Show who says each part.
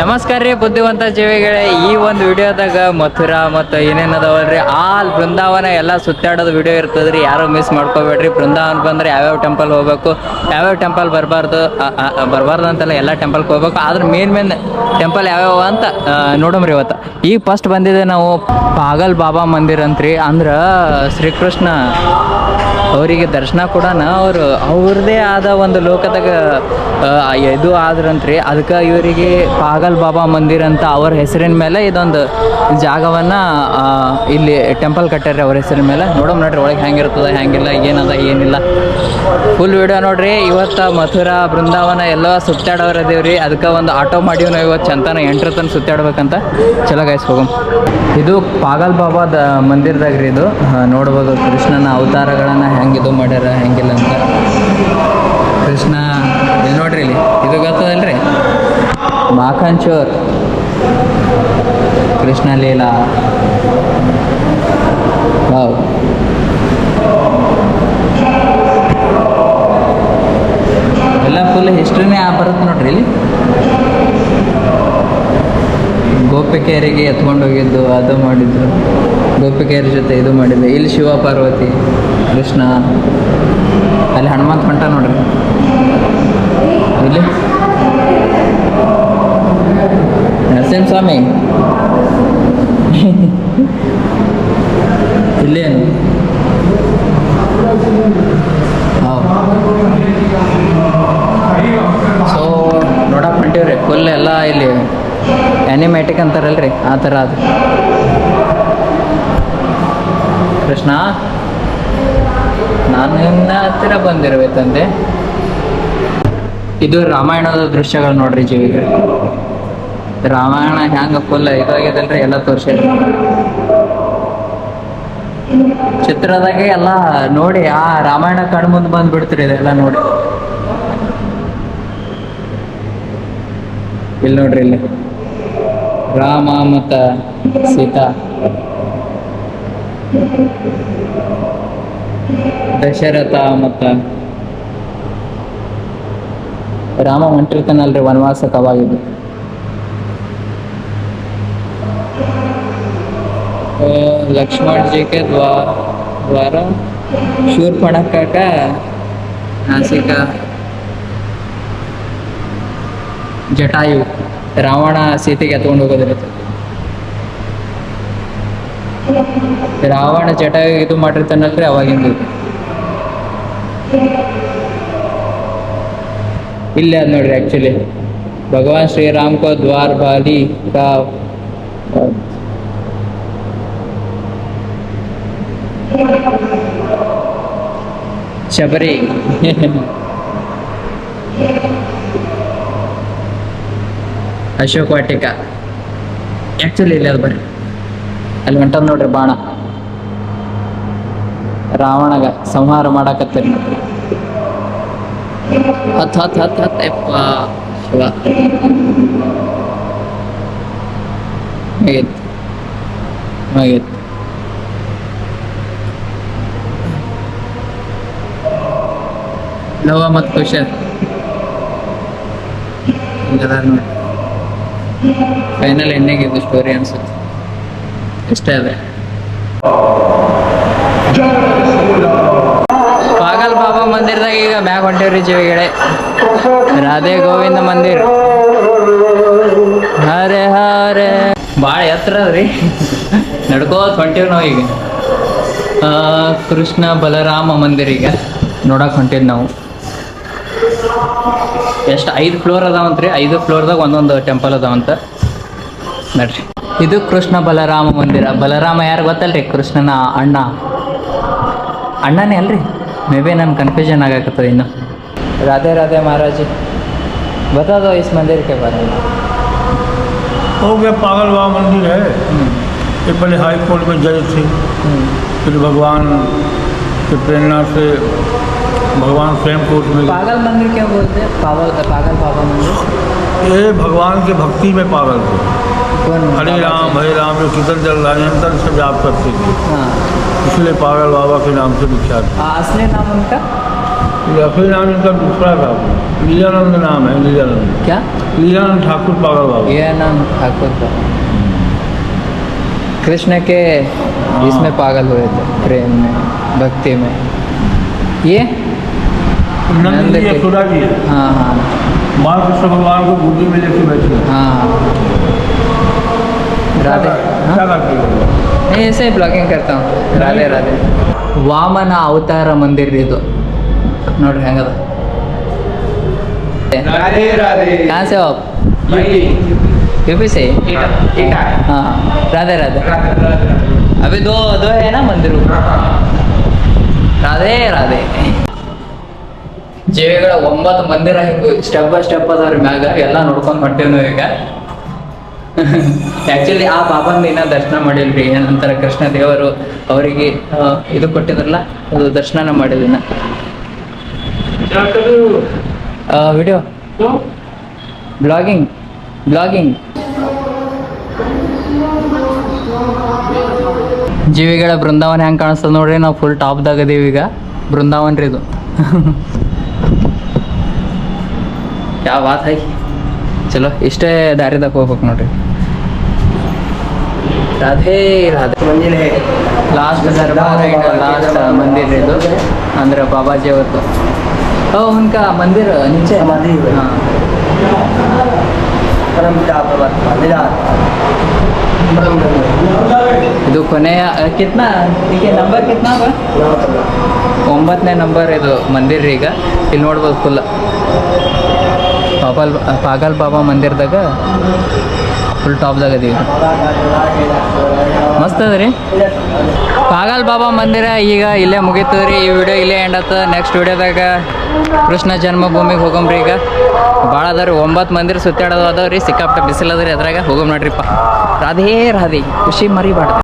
Speaker 1: ನಮಸ್ಕಾರ ರೀ, ಬುದ್ಧಿವಂತ ಜೀವಿಗಳೇ. ಈ ಒಂದು ವಿಡಿಯೋದಾಗ ಮಥುರಾ ಮತ್ತು ಏನೇನ್ ಅದಾವಲ್ರಿ ಆ ಬೃಂದಾವನ ಎಲ್ಲ ಸುತ್ತಾಡೋದು ವಿಡಿಯೋ ಇರ್ತದ್ರಿ. ಯಾರು ಮಿಸ್ ಮಾಡ್ಕೋಬೇಡ್ರಿ. ಬೃಂದಾವನ ಬಂದ್ರೆ ಯಾವ್ಯಾವ ಟೆಂಪಲ್ ಹೋಗ್ಬೇಕು, ಯಾವ್ಯಾವ ಟೆಂಪಲ್ ಬರಬಾರ್ದು ಬರಬಾರ್ದು ಅಂತಲ್ಲ ಎಲ್ಲ ಟೆಂಪಲ್ಗೆ ಹೋಗ್ಬೇಕು. ಆದ್ರೆ ಮೇನ್ ಮೇನ್ ಟೆಂಪಲ್ ಯಾವ್ಯಾವ ಅಂತ ನೋಡಮ್ರಿ ಇವತ್ತು. ಈಗ ಫಸ್ಟ್ ಬಂದಿದೆ ನಾವು ಪಾಗಲ್ ಬಾಬಾ ಮಂದಿರ ಅಂತ್ರಿ. ಅಂದ್ರೆ ಶ್ರೀಕೃಷ್ಣ ಅವರಿಗೆ ದರ್ಶನ ಕೂಡ ಅವರು ಅವ್ರದ್ದೇ ಆದ ಒಂದು ಲೋಕದಾಗ ಇದು ಆದ್ರಂತ್ರಿ. ಅದಕ್ಕೆ ಇವರಿಗೆ ಪಾಗಲ್ ಬಾಬಾ ಮಂದಿರ್ ಅಂತ ಅವ್ರ ಹೆಸರಿನ ಮೇಲೆ ಇದೊಂದು ಜಾಗವನ್ನು ಇಲ್ಲಿ ಟೆಂಪಲ್ ಕಟ್ಟಾರ್ರಿ ಅವ್ರ ಹೆಸರಿನ ಮೇಲೆ. ನೋಡೋಣ ನೋಡ್ರಿ ಒಳಗೆ ಹೆಂಗಿರ್ತದ, ಹೆಂಗಿಲ್ಲ, ಏನದ, ಏನಿಲ್ಲ. ಫುಲ್ ವಿಡಿಯೋ ನೋಡ್ರಿ. ಇವತ್ತು ಮಥುರಾ, ಬೃಂದಾವನ ಎಲ್ಲ ಸುತ್ತಾಡೋರದೇವ್ರಿ ಅದಕ್ಕೆ ಒಂದು ಆಟೋ ಮಾಡೀವಿ ನಾವು ಇವತ್ತು ಚಂತನ ಎಂಟ್ರ ತನಕ ಸುತ್ತಾಡ್ಬೇಕಂತ. ಚಲೋ ಗಾಯ್ಸ್ ಹೋಗಮ್. ಇದು ಪಾಗಲ್ ಬಾಬಾದ ಮಂದಿರದಾಗ ರೀ ಇದು. ನೋಡ್ಬೋದು ಕೃಷ್ಣನ ಅವತಾರಗಳನ್ನು ಹೆಂಗೆ ಇದು ಮಾಡ್ಯಾರ, ಹೆಂಗಿಲ್ಲ ಅಂತ. ಕೃಷ್ಣ, ಇಲ್ಲಿ ನೋಡ್ರಿ ಇಲ್ಲಿ. ಇದು ಗೊತ್ತದಲ್ರಿ? ಮಾಖಂಚೋರ್ ಕೃಷ್ಣ ಲೀಲಾ. ವಾವ್ ಎಲ್ಲ ಫುಲ್ ಹಿಸ್ಟ್ರಿನೇ ಬರುತ್ತೆ ನೋಡ್ರಿ ಇಲ್ಲಿ. ಗೋಪಿಕೆಯರಿಗೆ ಎತ್ಕೊಂಡು ಹೋಗಿದ್ದು, ಅದು ಮಾಡಿದ್ದು. ಗೋಪಿಕೆಯರ ಜೊತೆ ಇದು ಮಾಡಿದ್ದೆ ಇಲ್ಲಿ ಶಿವ, ಪಾರ್ವತಿ, ಕೃಷ್ಣ, ಅಲ್ಲಿ ಹನುಮಂತ ಹೊಂಟ ನೋಡ್ರಿ. ಇಲ್ಲಿ. ನರಸಿಂಹ ಸ್ವಾಮಿ. ಇಲ್ಲೇನು? ಸೊ ನೋಡಕ್ ಹೊಂಟೀವ್ರಿ ಫುಲ್ ಎಲ್ಲ ಇಲ್ಲಿ ಆ್ಯನಿಮ್ಯಾಟಿಕ್ ಅಂತಾರಲ್ರಿ, ಆ ಥರ ಅದು. ಕೃಷ್ಣ, ನಾನು ನಿನ್ನ ಹತ್ತಿರ ಬಂದಿರುವೆ ತಂದೆ. ಇದು ರಾಮಾಯಣದ ದೃಶ್ಯಗಳು ನೋಡ್ರಿ ಜೀವಿಗೆ. ರಾಮಾಯಣ ಹ್ಯಾಂಗ ಫುಲ್ ಇದಾಗ್ಯದಲ್ರಿ ಎಲ್ಲ ತೋರ್ಸಿರಿ ಚಿತ್ರದಾಗೆ ಎಲ್ಲ ನೋಡಿ, ಆ ರಾಮಾಯಣ ಕಣ್ ಮುಂದೆ ಬಂದ್ಬಿಡ್ತೀರಿ ಇದೆಲ್ಲ ನೋಡಿ. ಇಲ್ಲಿ ನೋಡ್ರಿ ಇಲ್ಲಿ. ರಾಮ ಮತ್ತ ಸೀತಾ. ದಶರಥ ಮತ್ತು ರಾಮ ಹೊಂಟಿರ್ತಾನಲ್ರಿ ವನವಾಸಕ್ಕೆ ಅವಾಗಿದ್ದು ಲಕ್ಷ್ಮಣ್ ಜಿಗೆ ದ್ವಾ, ದ್ವಾರ ಶೂರ್ಪಣಕ್ಕಾಗ ನಾಸಿಕ, ಜಟಾಯು, ರಾವಣ ಸೀತೆಗೆ ಎತ್ಕೊಂಡು ಹೋಗೋದಿರುತ್ತೆ. ರಾವಣ ಜಟಾಯು ಇದು ಮಾಡಿರ್ತಾನಲ್ರಿ ಅವಾಗಿಂದ. ಇಲ್ಲೇ ಅದ್ ನೋಡ್ರಿ ಆಕ್ಚುಲಿ ಭಗವಾನ್ ಶ್ರೀರಾಮ್ ಕೋ ದ್ವಾರ್ ಬಾಲಿ ಕಾ ಶಬರಿ. ಅಶೋಕ್ ವಾಟಿಕ. ಆ್ಯಕ್ಚುಲಿ ಇಲ್ಲಿ ಅದು ಬರ್ರಿ. ಅಲ್ಲಿ ಹೊಂಟದ್ ನೋಡ್ರಿ ಬಾಣ. ರಾವಣಗ ಸಂಹಾರ ಮಾಡಾಕತ್ತೀರಿ. ಹತ್ ಹತ್ ಹತ್ ಹತ್ ಯಪ್ಪ ಶಿವ. ಮುಗೀತು. ಮುಗೀತು. ಲವ ಮತ್ತು ಕುಶಲ್ ನೋಡಿ. ಫೈನಲ್ ಎಂಡಿಂಗ್ ಇದು ಸ್ಟೋರಿ ಅನ್ಸುತ್ತೆ. ಇಷ್ಟೇ ಅದೇ ಪಾಗಲ್ ಬಾಬಾ ಮಂದಿರದಾಗ ಈಗ ಮ್ಯಾಗ ಹೊಂಟೇವ್ರಿ ಜೀವಿಗಳೆ ರಾಧೆ ಗೋವಿಂದ ಮಂದಿರ. ಹರೇ ಹರೇ. ಭಾಳ ಎತ್ತರ ಅದ್ರಿ. ನಡ್ಕೋತ ಹೊಂಟೇವ್ ನಾವು ಈಗ. ಕೃಷ್ಣ ಬಲರಾಮ ಮಂದಿರ ಈಗ. ನೋಡಕ್ ಹೊಂಟೇವ್ ನಾವು. ಎಷ್ಟು ಐದು ಫ್ಲೋರ್ ಅದಾವಂತ್ರಿ. ಐದು ಫ್ಲೋರ್ದಾಗ ಒಂದೊಂದು ಟೆಂಪಲ್ ಅದಾವಂತ. ನಡ್ರಿ. ಇದು ಕೃಷ್ಣ ಬಲರಾಮ ಮಂದಿರ. ಬಲರಾಮ ಯಾರು ಗೊತ್ತಲ್ರಿ? ಕೃಷ್ಣನ ಅಣ್ಣ. ಅಣ್ಣನೇ ಅಲ್ರಿ? ಮೇ ಬಿ ನನ್ಗೆ ಕನ್ಫ್ಯೂಷನ್ ಆಗಕತ್ತದ ಇನ್ನು ರಾಧೆ ರಾಧೆ ಮಹಾರಾಜ್ बता दो इस मंदिर के बारे में
Speaker 2: हो गया पागल बाबा मंदिर है ये पहले हाई कोर्ट में जज थे फिर भगवान की प्रेरणा से भगवान स्वयं कोर्ट में गए।
Speaker 1: पागल मंदिर क्यों बोलते हैं पागल पागल बाबा मंदिर
Speaker 2: ये भगवान के भक्ति में पागल थे
Speaker 1: कौन
Speaker 2: हरे राम हरे राम जो कीर्तन चल रहा है निरंतर से जाप करते थे
Speaker 1: हाँ।
Speaker 2: इसलिए पागल बाबा के नाम से विख्यात
Speaker 1: असली नाम उनका?
Speaker 2: असली नाम इनका दूसरा था। लीलानंद नाम है लीलानंद।
Speaker 1: क्या?
Speaker 2: लीलानंद ठाकुर पागल बाबा।
Speaker 1: ये नाम ठाकुर का कृष्ण के इसमें पागल हुए थे प्रेम में भक्ति में। ये?
Speaker 2: नंद
Speaker 1: के-
Speaker 2: यशोदा जी।
Speaker 1: हाँ हाँ।
Speaker 2: बाल कृष्ण भगवान को बुद्धि में लेके बैठे। हैं।
Speaker 1: हाँ राधे हाँ?
Speaker 2: क्या करते हो
Speaker 1: नहीं ऐसे ही ब्लॉगिंग करता हूँ ರಾಧೆ ರಾಧೆ ವಾಮನ ಅವತಾರ ಮಂದಿರ ಇದು ನೋಡ್ರಿ ಹೆಂಗದ
Speaker 3: राधे राधे
Speaker 1: कहाँ से हो आप
Speaker 3: यूपी
Speaker 1: यूपी से
Speaker 3: एटा एटा
Speaker 1: हाँ हाँ राधे राधे
Speaker 3: राधे राधे
Speaker 1: अभी दो दो है ना मंदिर ರಾಧೆ ರಾಧೆ ಜೀವಿಗಳ ಒಂಬತ್ತು ಮಂದಿರ ಹಿಂಗೆ ಸ್ಟೆಪ್ ಬೈ ಸ್ಟೆಪ್ ಅದಾವ್ರಿ ಮ್ಯಾಗ ಎಲ್ಲ ನೋಡ್ಕೊಂಡು ಹೊಂಟೇವ್ ನಾವು ಈಗ ಆಕ್ಚುಲಿ ಆ ಬಾಬಾನ ದಿನ ದರ್ಶನ ಮಾಡಿಲ್ರಿ. ನಂತರ ಕೃಷ್ಣ ದೇವರು ಅವರಿಗೆ ಇದು ಕೊಟ್ಟಿದ್ರಲ್ಲ ಅದು ದರ್ಶನ ಮಾಡಿದಿನ ವಿಡಿಯೋ ಬ್ಲಾಗಿಂಗ್ ಬ್ಲಾಗಿಂಗ್ ಜೀವಿಗಳ ಬೃಂದಾವನ ಹೆಂಗ್ ಕಾಣಿಸ್ತದ ನೋಡ್ರಿ ನಾವು ಫುಲ್ ಟಾಪ್ದಾಗ ಅದೀವಿ ಈಗ. ಬೃಂದಾವನ್ ರೀ ಇದು. ಯಾವ ವಾತ್ ಹಾಕಿ? ಚಲೋ ಇಷ್ಟೇ ದಾರಿದಾಗ ಹೋಗ್ಬೇಕು ನೋಡ್ರಿ. ರಾಧೇ ರಾಧೆ. ಲಾಸ್ಟ್ ದರ್ಬಾರ್ ಲಾಸ್ಟ್ ಮಂದಿರ ಇದು. ಅಂದ್ರೆ ಬಾಬಾಜಿ ಅವ್ರದ್ದು ಓ ಹುನ್ಕ ಮಂದಿರ ನಿಂಚೆ. ಇದು ಕೊನೆಯ ಕಿತ್ನಾ? ನಂಬರ್ ಕಿತ್ನಾ ಒಂಬತ್ತನೇ ನಂಬರ್ ಇದು ಮಂದಿರ ಈಗ. ಇಲ್ಲಿ ನೋಡ್ಬೋದು ಫುಲ್ ಪಾಪಲ್ ಪಾಗಲ್ ಬಾಬಾ ಮಂದಿರದಾಗ ಫುಲ್ ಟಾಪ್ದಾಗ ಅದೀವಿ ಮಸ್ತ್ ಅದ ರೀ ಪಾಗಲ್ ಬಾಬಾ ಮಂದಿರ ಈಗ ಇಲ್ಲೇ ಮುಗೀತು ರೀ ಈ ವಿಡಿಯೋ ಇಲ್ಲೇ ಎಂಡ್ ಆತ. ನೆಕ್ಸ್ಟ್ ವಿಡಿಯೋದಾಗ ಕೃಷ್ಣ ಜನ್ಮಭೂಮಿಗೆ ಹೋಗಮ್ರಿ ಈಗ. ಭಾಳ ಅದ ರೀ ಒಂಬತ್ತು ಮಂದಿರ ಸುತ್ತಾಡೋದು ಅದಾವ ರೀ ಸಿಕ್ಕಾಪಟ್ಟೆ ರೀ ಅದ್ರಾಗ. ಹೋಗಮ್ ನೋಡ್ರಿಪ್ಪ. ರಾಧೇ, ರಾಧೆ. ಖುಷಿ ಮರಿಬಾರ್ದು.